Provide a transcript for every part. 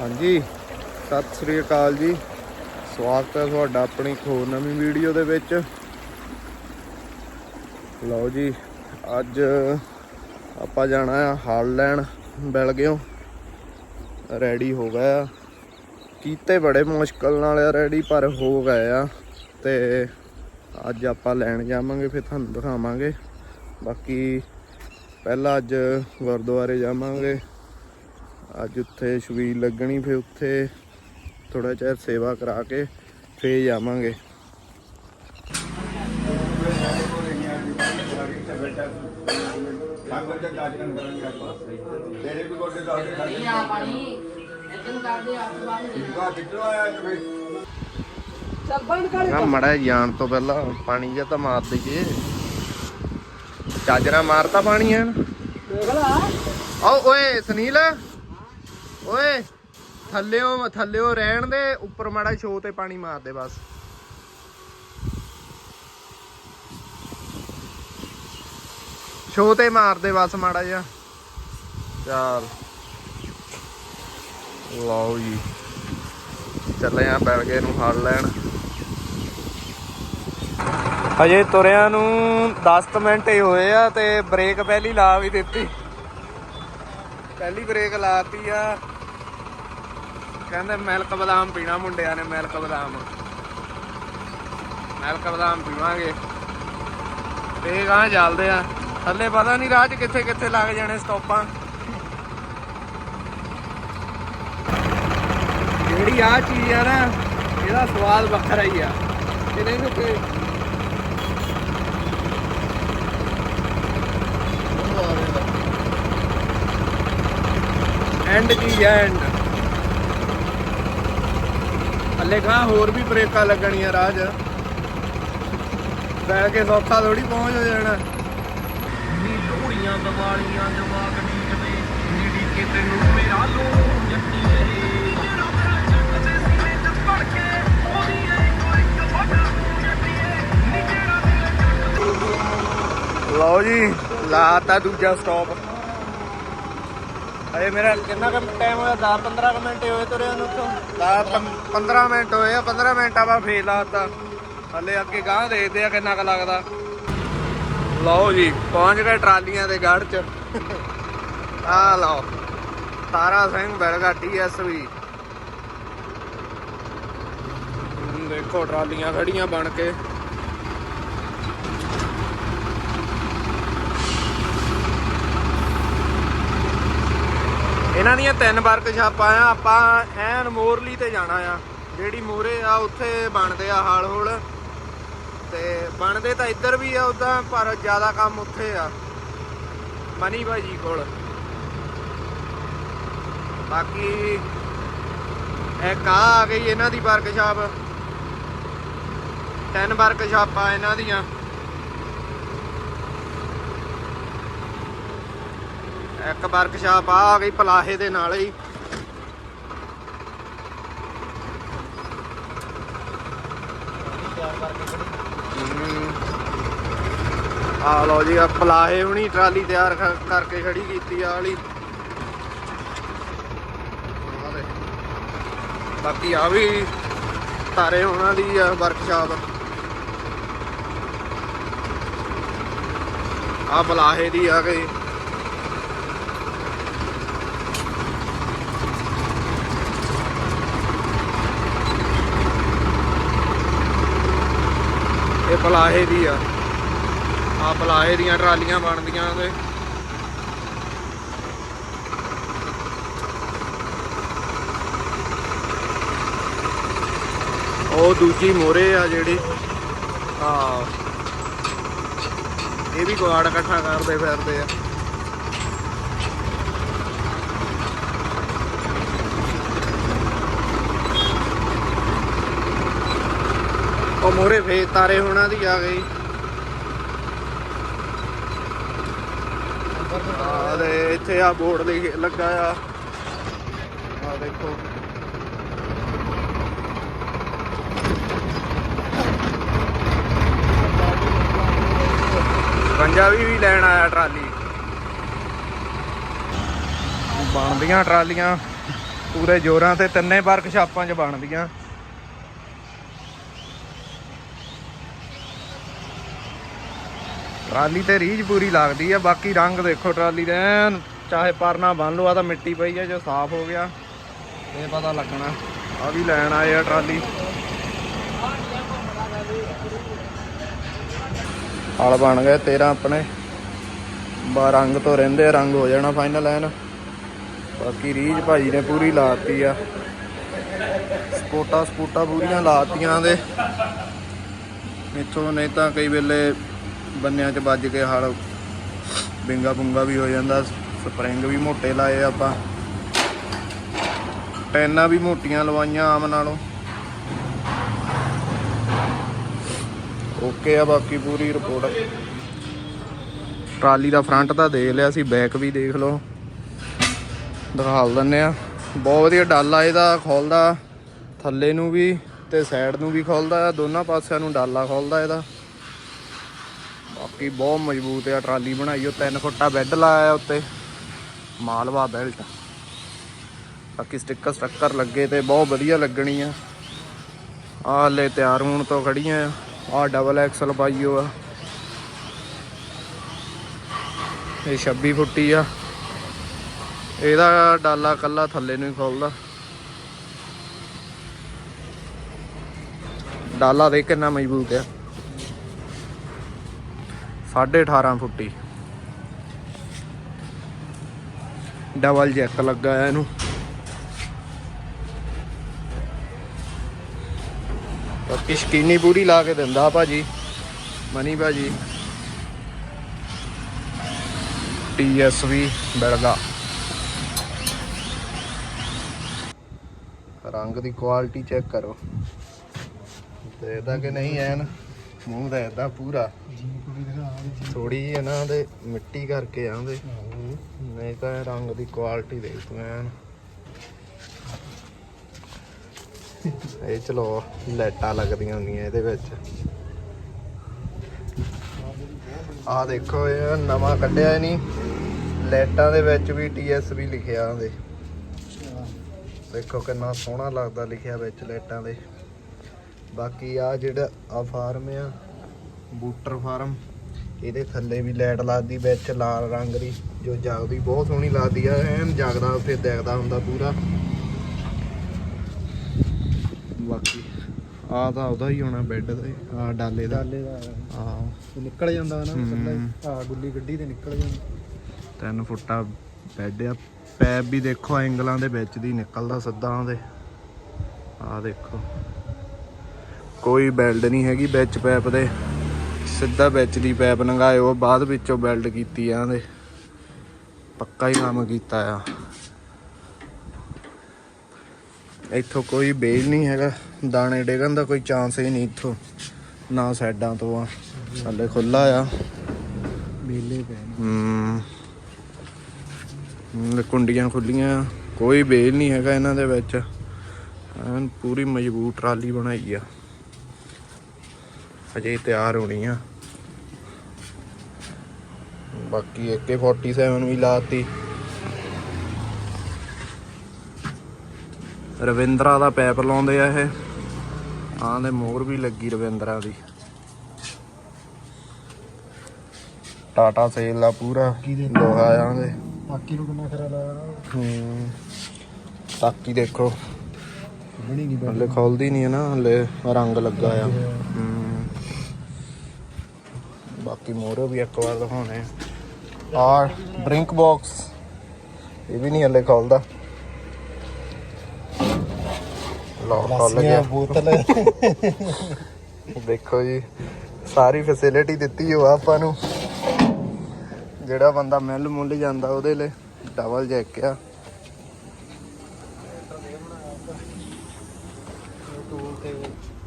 ਹਾਂਜੀ, ਸਤਿ ਸ੍ਰੀ ਅਕਾਲ ਜੀ। ਸਵਾਗਤ ਹੈ ਤੁਹਾਡਾ ਆਪਣੀ ਇੱਕ ਹੋਰ ਨਵੀਂ ਵੀਡੀਓ ਦੇ ਵਿੱਚ। ਲਓ ਜੀ, ਅੱਜ ਆਪਾਂ ਜਾਣਾ ਆ ਹਾਲ ਲੈਣ ਬਿਲ ਗਿਓ ਰੈਡੀ ਹੋ ਗਿਆ ਆ। ਕੀਤੇ ਬੜੇ ਮੁਸ਼ਕਲ ਨਾਲ ਆ, ਰੈਡੀ ਪਰ ਹੋ ਗਏ ਆ। ਤੇ ਅੱਜ ਆਪਾਂ ਲੈਣ ਜਾਵਾਂਗੇ, ਫਿਰ ਤੁਹਾਨੂੰ ਦਿਖਾਵਾਂਗੇ। ਬਾਕੀ ਪਹਿਲਾਂ ਅੱਜ ਗੁਰਦੁਆਰੇ ਜਾਵਾਂਗੇ। ਅੱਜ ਉੱਥੇ ਛਬੀਲ ਲੱਗਣੀ ਫਿਰ ਉੱਥੇ ਥੋੜਾ ਚਿਰ ਸੇਵਾ ਕਰਾ ਕੇ ਫੇਰ ਜਾਵਾਂਗੇ। ਨਾ ਮੜਾ ਜਾਣ ਤੋਂ ਪਹਿਲਾਂ ਪਾਣੀ ਜਿਹਾ ਤਾਂ ਮਾਰ ਦਈਏ। ਚਾਜਰਾ ਮਾਰਤਾ ਪਾਣੀ ਐਨ? ਓ ਓਏ ਸੁਨੀਲ। ਓਏ ਥੱਲਿਓ ਥੱਲਿਓ ਰਹਿਣ ਦੇ ਉੱਪਰ ਮਾੜਾ ਸ਼ੋ ਤੇ ਪਾਣੀ ਮਾਰ ਦੇ ਬਸ। ਸ਼ੋ ਤੇ ਮਾਰ ਦੇ ਬਸ ਮਾੜਾ ਜਿਹਾ। ਚੱਲ। ਲਓ ਜੀ। ਚੱਲੇ ਆ ਬੈਲਗੇ ਨੂੰ ਹੜ ਲੈਣ। ਹਜੇ ਤੁਰਿਆਂ ਨੂੰ 10 ਮਿੰਟ ਹੀ ਹੋਏ ਆ ਤੇ ਬ੍ਰੇਕ ਪਹਿਲੀ ਲਾ ਵੀ ਦਿੱਤੀ। ਪਹਿਲੀ ਬ੍ਰੇਕ ਲਾਤੀ ਆ। ਕਹਿੰਦੇ ਮਿਲਕ ਬਦਾਮ ਪੀਣਾ ਮੁੰਡਿਆਂ ਨੇ, ਮਿਲਕ ਬਦਾਮ। ਮਿਲਕ ਬਦਾਮ ਪੀਵਾਂਗੇ। ਤੇ ਗਾਂ ਚੱਲਦੇ ਆ। ਥੱਲੇ ਪਤਾ ਨਹੀਂ ਰਾਹ 'ਚ ਕਿੱਥੇ ਕਿੱਥੇ ਲੱਗ ਜਾਣੇ ਸਟਾਪਾਂ। ਜਿਹੜੀ ਆ ਚੀਜ਼ ਆ ਨਾ, ਇਹਦਾ ਸਵਾਦ ਵੱਖਰਾ ਹੀ ਆ। ਇਹਨੇ ਨੂੰ ਕਿ ਐਂਡ ਕੀ ਐਂਡ ਕਾ ਹੋਰ ਵੀ ਬ੍ਰੇਕਾਂ ਲੱਗਣੀਆਂ ਰਾਹ 'ਚ ਬੈ ਕੇ ਸੌਖਾ ਥੋੜੀ ਪਹੁੰਚ ਹੋ ਜਾਣਾ। ਨੀ ਟੋੜੀਆਂ ਦਵਾਲੀਆਂ ਜਵਾਕ ਡੀਕਦੇ ਨੀੜੀ ਕੇ ਤੈਨੂੰ ਮੇਰਾ ਲੋ ਜੱਟੀਏ ਜਿਹੜਾ ਮੇਰਾ ਜੱਟ ਦੇ ਸੀਨੇ ਚ ਪੜ ਕੇ ਉਹਦੀ ਐ ਕੋਈ ਕਫੜਾ ਜੱਟੀਏ ਨੀ ਜਿਹੜਾ ਮੇਰਾ ਜੱਟ ਲਓ ਜੀ ਲਾਤਾ ਦੂਜਾ ਸਟਾਪ ਅਰੇ ਮੇਰਾ ਕਿੰਨਾ ਕੁ ਟਾਈਮ ਹੋਇਆ? 10 15 ਮਿੰਟ ਹੋਏ ਤੁਰਿਆ ਨੂੰ ਤੋਂ 15 ਮਿੰਟ ਹੋਏ ਆ 15 ਮਿੰਟਾਂ ਬਾਅਦ ਫੇਰ ਲਾਤਾ ਹਲੇ ਅੱਗੇ ਗਾਂ ਦੇਖਦੇ ਆ ਕਿੰਨਾ ਕੁ ਲੱਗਦਾ। ਲਓ ਜੀ, ਪਹੁੰਚ ਗਏ ਟਰਾਲੀਆਂ ਦੇ ਗੜ ਚ। ਆ ਲਓ, ਤਾਰਾ ਸਿੰਘ ਬੈਲਗਾਟੀ ਐਸਵੀ ਦੇਖੋ ਟਰਾਲੀਆਂ ਖੜੀਆਂ ਬਣ ਕੇ। ਇਹਨਾਂ ਦੀਆਂ ਤਿੰਨ ਵਰਕਸ਼ਾਪਾਂ ਆ, ਆਪਾਂ ਐਨ ਮੋਰਲੀ ਤੇ ਜਾਣਾ ਆ। ਜਿਹੜੀ ਮੋਰੇ ਆ, ਉੱਥੇ ਬਣਦੇ ਆ ਹਾਲ ਹੋਲ। ਤੇ ਬਣਦੇ ਤਾਂ ਇੱਧਰ ਵੀ ਆ ਉਦਾਂ, ਪਰ ਜ਼ਿਆਦਾ ਕੰਮ ਉੱਥੇ ਆ। ਮਨੀ ਭਾਜੀ ਕੋਲ। ਬਾਕੀ ਇਹ ਆ ਆ ਗਈ ਇਹਨਾਂ ਦੀ ਵਰਕਸ਼ਾਪ। ਤਿੰਨ ਵਰਕਸ਼ਾਪਾਂ ਇਹਨਾਂ ਦੀਆਂ। ਇੱਕ ਵਰਕਸ਼ਾਪ ਆ ਗਈ ਪਲਾਹੇ ਦੇ ਨਾਲ ਹੀ। ਆ ਲਓ ਜੀ ਆ ਪਲਾਹੇ ਹੁਣੀ ਟਰਾਲੀ ਤਿਆਰ ਕਰਕੇ ਖੜੀ ਕੀਤੀ ਆ ਵਾਲੀ। ਆਹ ਬਾਕੀ ਆ ਵੀ ਤਾਰੇ ਉਹਨਾਂ ਦੀ ਆ ਵਰਕਸ਼ਾਪ ਆ ਪਲਾਹੇ ਦੀ ਆ ਗਈ। ਇਹ ਪਲਾਹੇ ਦੀ ਆ। ਆ ਪਲਾਹੇ ਦੀਆਂ ਟਰਾਲੀਆਂ ਬਣਦੀਆਂ ਤੇ ਉਹ ਦੂਜੀ ਮੋਰੇ ਆ ਜਿਹੜੀ। ਆ ਇਹ ਵੀ ਕੁਆੜ ਇਕੱਠਾ ਕਰਦੇ ਫਿਰਦੇ ਆ। ਉਹ ਮੋਰੇ ਫੇਰ ਤਾਰੇ ਹੋਣਾ ਦੀ ਆ ਗਈ। ਆ ਦੇ ਇੱਥੇ ਆ ਬੋਰਡ ਲਈ ਲੱਗਾ ਆ। ਆ ਦੇਖੋ। ਪੰਜਾਬੀ ਵੀ ਲੈਣ ਆਇਆ ਟਰਾਲੀ। ਬਣਦੀਆਂ ਟਰਾਲੀਆਂ, ਪੂਰੇ ਜੋਰਾਂ ਤੇ ਤਿੰਨੇ ਵਰਕਸ਼ਾਪਾਂ 'ਚ ਬਣਦੀਆਂ। ਟਰਾਲੀ ਤੇ ਰੀਝ ਪੂਰੀ ਲੱਗਦੀ ਆ, ਬਾਕੀ ਰੰਗ ਦੇਖੋ ਟਰਾਲੀ ਦੇ ਐਨ, ਚਾਹੇ ਪਰਨਾ ਬੰਨ ਲਓ, ਆ ਤਾਂ ਮਿੱਟੀ ਪਈ ਆ, ਜੋ ਸਾਫ਼ ਹੋ ਗਿਆ, ਇਹ ਪਤਾ ਲੱਗਣਾ। ਆ ਵੀ ਲੈਣ ਆਏ ਆ ਟਰਾਲੀ। ਹਲ ਬਣ ਗਏ 13 ਆਪਣੇ। ਬਾ ਰੰਗ ਤੋਂ ਰਹਿੰਦੇ ਰੰਗ ਹੋ ਜਾਣਾ ਫਾਈਨਲ ਐਨ। ਬਾਕੀ ਰੀਝ ਭਾਜੀ ਨੇ ਪੂਰੀ ਲਾਤੀ ਆ। ਸਪੋਟਾ ਸਪੋਟਾ ਪੂਰੀਆਂ ਲਾਤੀਆਂ ਦੇ। ਇੱਥੋਂ ਨਹੀਂ ਤਾਂ ਕਈ ਵੇਲੇ ਬੰਨਿਆਂ 'ਚ ਵੱਜ ਕੇ ਹਲ ਬਿੰਗਾ ਬੁੰਗਾ ਵੀ ਹੋ ਜਾਂਦਾ, ਸਪਰਿੰਗ ਵੀ ਮੋਟੇ ਲਾਏ ਆਪਾਂ। ਟੈਨਾਂ ਵੀ ਮੋਟੀਆਂ ਲਵਾਈਆਂ ਆਮ ਨਾਲੋਂ। ਓਕੇ ਆ ਬਾਕੀ ਪੂਰੀ ਰਿਪੋਰਟ ਟਰਾਲੀ ਦਾ ਫਰੰਟ ਤਾਂ ਦੇਖ ਲਿਆ ਸੀ ਬੈਕ ਵੀ ਦੇਖ ਲਓ। ਦਿਖਾਲ ਦਿੰਨੇ ਆ। ਬਹੁਤ ਵਧੀਆ ਡਾਲਾ ਇਹਦਾ, ਖੋਲਦਾ। ਥੱਲੇ ਨੂੰ ਵੀ ਤੇ ਸਾਈਡ ਨੂੰ ਵੀ ਖੋਲਦਾ ਆ ਦੋਨਾਂ ਪਾਸਿਆਂ ਨੂੰ ਡਾਲਾ ਖੋਲਦਾ ਇਹਦਾ। ਬਾਕੀ ਬਹੁਤ ਮਜ਼ਬੂਤ ਆ, ਟਰਾਲੀ ਬਣਾਈ, ਉਹ 3 ਫੁੱਟਾ ਬੈੱਡ ਲਾਇਆ ਉੱਤੇ। ਮਾਲਵਾ ਬੈਲਟ ਬਾਕੀ ਸਟicker ਸਟੱਕਰ ਲੱਗੇ ਤੇ ਬਹੁਤ ਵਧੀਆ ਲੱਗਣੀ ਆ। ਆਹ ਹਲੇ ਤਿਆਰ ਹੋਣ ਤੋਂ ਖੜੀਆਂ ਆ। ਆਹ ਡਬਲ ਐਕਸਲ ਪਾਈਓ ਆ। ਇਹ 26 ਫੁੱਟੀ ਆ। ਇਹਦਾ ਡਾਲਾ ਕੱਲਾ ਥੱਲੇ ਨੂੰ ਹੀ ਖੋਲਦਾ। ਡਾਲਾ ਦੇ ਕਿੰਨਾ ਮਜ਼ਬੂਤ ਆ। 18.5 ਫੁੱਟੀ ਡਬਲ ਜੈਕ ਲੱਗਾ ਆ ਇਹਨੂੰ। ਬਾਕੀ ਸ਼ਕੀਨੀ ਪੂਰੀ ਲਾ ਕੇ ਦਿੰਦਾ ਭਾਜੀ, ਮਨੀ ਭਾਜੀ। ਟੀਐਸਵੀ ਬੈਲਗਾ ਰੰਗ ਦੀ ਕੁਆਲਿਟੀ ਚੈੱਕ ਕਰੋ। ਤੇ ਇਹਦਾ ਕਿ ਨਹੀਂ ਐਨ? ਮੂੰਹ ਦਾ ਇਹਦਾ ਪੂਰਾ। ਥੋੜੀ ਜਿਹੀ ਇਹਨਾਂ ਦੇ ਮਿੱਟੀ ਕਰਕੇ ਆਂਦੇ ਨਹੀਂ ਤਾਂ ਇਹ ਰੰਗ ਦੀ ਕੁਆਲਿਟੀ ਦੇਖ ਤੂੰ ਐਨ। ਇਹ ਚਲੋ ਲਾਈਟਾਂ ਲੱਗਦੀਆਂ ਹੁੰਦੀਆਂ ਇਹਦੇ ਵਿੱਚ। ਆਹ ਦੇਖੋ, ਇਹ ਨਵਾਂ ਕੱਢਿਆ ਨਹੀਂ। ਲਾਈਟਾਂ ਦੇ ਵਿੱਚ ਵੀ ਟੀਐਸਬੀ ਲਿਖਿਆ ਆਂਦੇ ਦੇਖੋ ਕਿੰਨਾ ਸੋਹਣਾ ਲੱਗਦਾ ਲਿਖਿਆ ਵਿੱਚ ਲਾਈਟਾਂ ਦੇ। ਬਾਕੀ ਆ ਜਿਹੜਾ ਆ ਫਾਰਮ ਆ ਬੂਟਰ ਫਾਰਮ ਇਹਦੇ ਥੱਲੇ ਵੀ ਲਾਈਟ ਲੱਗਦੀ ਵਿੱਚ ਲਾਲ ਰੰਗ ਦੀ ਜੋ ਜਗਦੀ ਬਹੁਤ ਸੋਹਣੀ ਲੱਗਦੀ ਆ ਐਨ ਜਗਦਾ ਉੱਥੇ ਦਿਖਦਾ ਹੁੰਦਾ ਪੂਰਾ। ਬਾਕੀ ਆ ਤਾਂ ਉਹਦਾ ਹੀ ਹੋਣਾ ਬੈੱਡ ਤੇ ਆ ਡਾਲੇ ਦਾ। ਡਾਲੇ ਦਾ ਆ। ਨਿਕਲ ਜਾਂਦਾ ਨਾ। ਕੱਲਾ ਆ ਗੁੱਲੀ ਗੱਡੀ ਤੇ ਨਿਕਲ ਜਾਂਦਾ। ਤਿੰਨ ਫੁੱਟਾ ਬੈੱਡ ਆ ਪੈਪ ਵੀ ਦੇਖੋ ਐਂਗਲਾਂ ਦੇ ਵਿੱਚ ਦੀ ਨਿਕਲਦਾ ਸਿੱਧਾ ਉਹਦੇ ਆ ਦੇਖੋ। ਕੋਈ ਬੈਲਡ ਨਹੀਂ ਹੈਗੀ ਵਿੱਚ ਪੈਪ ਦੇ। ਸਿੱਧਾ ਵਿੱਚ ਦੀ ਪੈਪ ਉਹ ਬਾਅਦ ਵਿੱਚੋਂ ਬੈਲਡ ਕੀਤੀ ਆ ਉਹਦੇ। ਪੱਕਾ ਹੀ ਕੰਮ ਕੀਤਾ ਆ। ਇੱਥੋਂ ਕੋਈ ਬੇਲ ਨਹੀਂ ਹੈਗਾ। ਦਾਣੇ ਡੇਗਣ ਦਾ ਕੋਈ ਚਾਂਸ ਹੀ ਨਹੀਂ ਇੱਥੋਂ। ਨਾ ਸਾਈਡਾਂ ਤੋਂ ਆ। ਥੱਲੇ ਖੁੱਲਾ ਆ। ਮੇਲੇ ਪੈ ਹਮ, ਕੁੰਡੀਆਂ ਖੁੱਲੀਆਂ ਕੋਈ ਬੇਲ ਨਹੀਂ ਹੈਗਾ ਇਹਨਾਂ ਦੇ ਵਿੱਚ। ਐਨ ਪੂਰੀ ਮਜ਼ਬੂਤ ਟਰਾਲੀ ਬਣਾਈ ਆ। ਅਜੇ ਤਿਆਰ ਹੋਣੀ ਆ। ਬਾਕੀ AK47 ਵੀ ਲਾਤੀ। ਰਵਿੰਦਰਾ ਦਾ ਪੈਪ ਲਾਉਂਦੇ ਆ ਇਹ। ਆਂ ਦੇ ਮੋਹਰ ਵੀ ਲੱਗੀ ਰਵਿੰਦਰਾ ਦੀ। ਟਾਟਾ ਸੇਲ ਦਾ ਪੂਰਾ? ਲੋਹਾ ਆਂ ਦੇ ਬਾਕੀ ਨੂੰ ਕਿੰਨਾ ਖਰਾ ਲਾਇਆ ਹੂੰ। ਤਾਕੀ ਦੇਖੋ। ਬਣੀ ਨਹੀਂ ਹਲੇ ਖੋਲਦੀ ਨਹੀਂ ਹੈ ਨਾ ਹਲੇ ਰੰਗ ਲੱਗਾ ਆ। ਹੂੰ। ਬਾਕੀ ਮੋਰੇ ਵੀ ਇੱਕ ਵਾਰ ਦਿਖਾਉਣੇ ਆ। ਡਰਿੰਕ ਬਾਕਸ ਇਹ ਵੀ ਨਹੀਂ ਹਲੇ ਖੋਲਦਾ। ਲੋ ਖੋਲ ਗਿਆ। ਬੋਤਲ। ਦੇਖੋ ਜੀ ਸਾਰੀ ਫੈਸਿਲਿਟੀ ਦਿੱਤੀ ਹੋ ਆਪਾਂ ਨੂੰ। ਜਿਹੜਾ ਬੰਦਾ ਮਿਲ ਮੁੱਲ ਜਾਂਦਾ ਉਹਦੇ ਲਈ ਡਬਲ ਜੈਕ ਆ।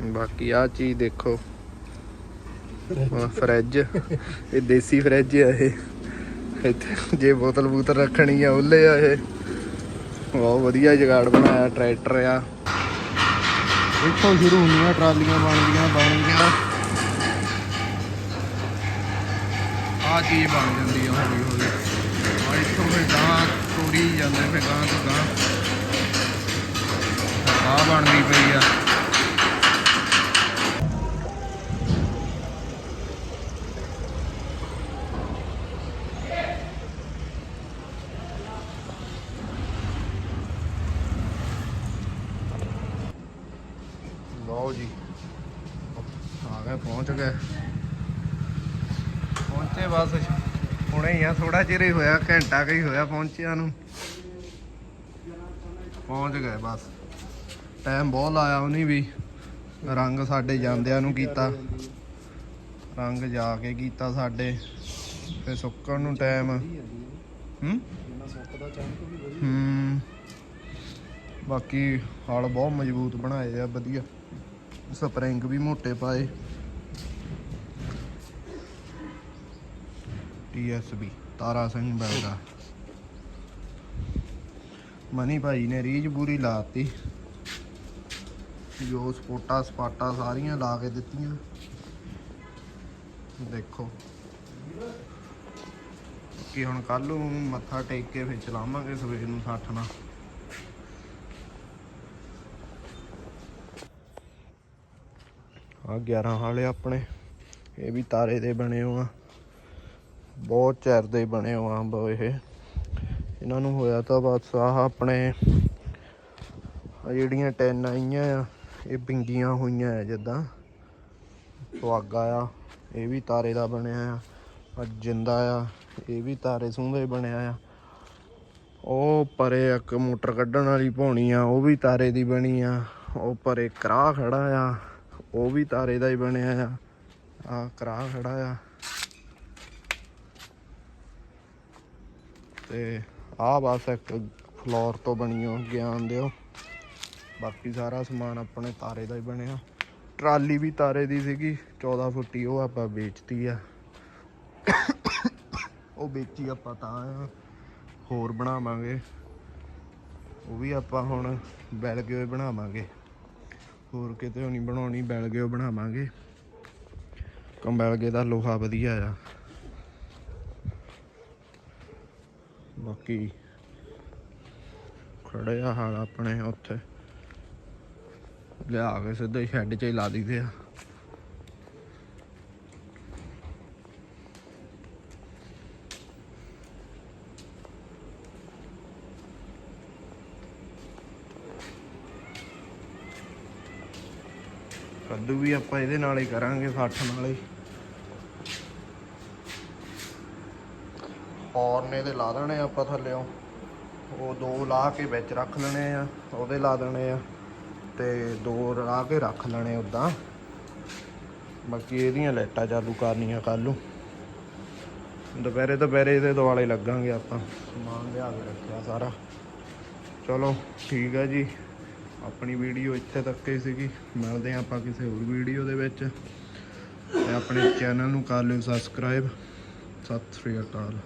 ਬਾਕੀ ਆ ਚੀਜ਼ ਦੇਖੋ। ਫਰਿੱਜ ਇਹ ਦੇਸੀ ਫਰਿੱਜ ਆ ਇਹ। ਇੱਥੇ ਜੇ ਬੋਤਲ ਬੂਤਲ ਰੱਖਣੀ ਆ, ਉਹਲੇ ਆ ਇਹ। ਬਹੁਤ ਵਧੀਆ ਜਗਾੜ ਬਣਾਇਆ ਟਰੈਕਟਰ ਆ। ਇੱਥੋਂ ਸ਼ੁਰੂ ਹੁੰਦੀਆਂ ਟਰਾਲੀਆਂ, ਬਣਦੀਆਂ ਬਣਦੀਆਂ ਆ ਚੀਜ਼ ਬਣ ਜਾਂਦੀ ਆ, ਹੌਲੀ ਹੌਲੀ। ਆ ਇੱਥੋਂ ਫਿਰ ਗਾਂ ਤੋੜੀ ਜਾਂਦੇ, ਫਿਰ ਗਾਂ ਤੋਂ ਗਾਂ ਬਣਦੀ ਪਈ ਆ ਲਓ ਜੀ ਆ ਗਏ ਪਹੁੰਚੇ ਬਸ, ਹੁਣੇ ਹੀ ਆ ਥੋੜਾ ਚਿਰ ਹੀ ਹੋਇਆ, ਘੰਟਾ ਕੁ ਹੋਇਆ ਪਹੁੰਚਿਆ ਨੂੰ। ਪਹੁੰਚ ਗਏ ਬਸ। ਟਾਈਮ ਬਹੁਤ ਲਾਇਆ ਉਹਨੇ ਵੀ। ਰੰਗ ਸਾਡੇ ਜਾਂਦਿਆਂ ਨੂੰ ਕੀਤਾ। ਰੰਗ ਜਾ ਕੇ ਕੀਤਾ ਸਾਡੇ। ਫੇ ਸੁੱਕਣ ਨੂੰ ਟਾਈਮ ਹੂੰ? ਹੂੰ। ਬਾਕੀ ਹਾਲ ਬਹੁਤ ਮਜ਼ਬੂਤ ਬਣਾਏ ਆ, ਵਧੀਆ। ਸਪਰਿੰਗ ਵੀ ਮੋਟੇ ਪਾਏ। ਟੀਐਸਬੀ ਤਾਰਾ ਸਿੰਘ ਬੈਲਦਾ ਮਨੀ ਭਾਈ ਨੇ ਰੀਜ ਪੂਰੀ ਲਾਤੀ। ਜੋ ਸਪੋਟਾ ਸਪਾਟਾ ਸਾਰੀਆਂ ਲਾ ਕੇ ਦਿੱਤੀਆਂ। ਦੇਖੋ। ਕਿ ਹੁਣ ਕੱਲ ਨੂੰ ਮੱਥਾ ਟੇਕ ਕੇ ਫਿਰ ਚਲਾਵਾਂਗੇ ਸਵੇਰ ਨੂੰ 60 ਨਾਲ। ਆ 11 ਵਾਲੇ ਆਪਣੇ। ਇਹ ਵੀ ਤਾਰੇ ਦੇ ਬਣੇ ਹੋ ਬਹੁਤ ਚਿਰ ਦੇ ਬਣੇ ਹੋ ਆ ਇਹ। ਇਹਨਾਂ ਨੂੰ ਹੋਇਆ ਤਾਂ ਬਸ ਆਹ ਆਪਣੇ ਜਿਹੜੀਆਂ ਟੈਨ ਆਈਆਂ ਆ, ਇਹ ਬਿੰਗੀਆਂ ਹੋਈਆਂ ਆ ਜਿੱਦਾਂ। ਸੁਆਗਾ ਆ, ਇਹ ਵੀ ਤਾਰੇ ਦਾ ਬਣਿਆ ਆ। ਆ ਜਿੰਦਾ ਆ, ਇਹ ਵੀ ਤਾਰੇ ਸੂੰਦੇ ਬਣਿਆ ਆ। ਉਹ ਪਰੇ ਇੱਕ ਮੋਟਰ ਕੱਢਣ ਵਾਲੀ ਭੌਣੀ ਆ, ਉਹ ਵੀ ਤਾਰੇ ਦੀ ਬਣੀ ਆ। ਉਹ ਪਰੇ ਕਰਾ ਖੜਾ ਆ, ਉਹ ਵੀ ਤਾਰੇ ਦਾ ਹੀ ਬਣਿਆ ਆ। ਆ ਕਰਾ ਖੜਾ ਆ। ਤੇ ਆਹ ਬਸ ਇੱਕ ਫਲੋਰ ਤੋਂ ਬਣੀ ਹੋ ਗਿਆਨ ਦਿਓ। ਬਾਕੀ ਸਾਰਾ ਸਮਾਨ ਆਪਣੇ ਤਾਰੇ ਦਾ ਹੀ ਬਣਿਆ। ਟਰਾਲੀ ਵੀ ਤਾਰੇ ਦੀ ਸੀਗੀ 14 ਫੁੱਟੀ ਉਹ ਆਪਾਂ ਵੇਚਤੀ ਆ। ਉਹ ਵੇਚੀ ਆਪਾਂ ਤਾਂ ਆ ਹੋਰ ਬਣਾਵਾਂਗੇ। ਉਹ ਵੀ ਆਪਾਂ ਹੁਣ ਬੈਲ ਕੇ ਹੋਏ ਬਣਾਵਾਂਗੇ। ਹੋਰ ਕਿਤੇ ਨਹੀਂ ਬਣਾਉਣੀ, ਬੈਲ ਕੇ ਬਣਾਵਾਂਗੇ। ਕੰਬੈਲਗੇ ਦਾ ਲੋਹਾ ਵਧੀਆ ਆ। ਬਾਕੀ ਖੜੇ ਆ ਹਾਲ ਆਪਣੇ ਉੱਥੇ। ਲਿਆ ਕੇ ਸਿੱਧੇ ਸ਼ੈੱਡ 'ਚ ਹੀ ਲਾ ਦਈਦੇ ਆ। ਕੱਦੂ ਵੀ ਆਪਾਂ ਇਹਦੇ ਨਾਲ ਹੀ ਕਰਾਂਗੇ 60 ਨਾਲ ਹੀ। ਹੌਰਨ ਇਹਦੇ ਲਾ ਦੇਣੇ ਆਪਾਂ ਥੱਲਿਓਂ। ਉਹ ਦੋ ਲਾ ਕੇ ਵਿੱਚ ਰੱਖ ਲੈਣੇ ਆ, ਉਹਦੇ ਲਾ ਦੇਣੇ ਆ ਤੇ ਦੋ ਲਾ ਕੇ ਰੱਖ ਲੈਣੇ ਉਦਾਂ ਬਾਕੀ ਇਹਦੀਆਂ ਲਾਈਟਾਂ ਚਾਲੂ ਕਰਨੀਆਂ ਕੱਲ ਨੂੰ। ਦੁਪਹਿਰੇ ਦੁਪਹਿਰੇ ਇਹਦੇ ਦੁਆਲੇ ਲੱਗਾਂਗੇ ਆਪਾਂ। ਸਮਾਨ ਲਿਆ ਕੇ ਰੱਖਿਆ ਸਾਰਾ। ਚਲੋ, ਠੀਕ ਹੈ ਜੀ। ਆਪਣੀ ਵੀਡੀਓ ਇੱਥੇ ਤੱਕ ਹੀ ਸੀਗੀ। ਮਿਲਦੇ ਹਾਂ ਆਪਾਂ ਕਿਸੇ ਹੋਰ ਵੀਡੀਓ ਦੇ ਵਿੱਚ। ਤੇ ਆਪਣੇ ਚੈਨਲ ਨੂੰ ਕਰ ਲਿਓ ਸਬਸਕ੍ਰਾਈਬ ਸਤਿ ਸ੍ਰੀ ਅਕਾਲ।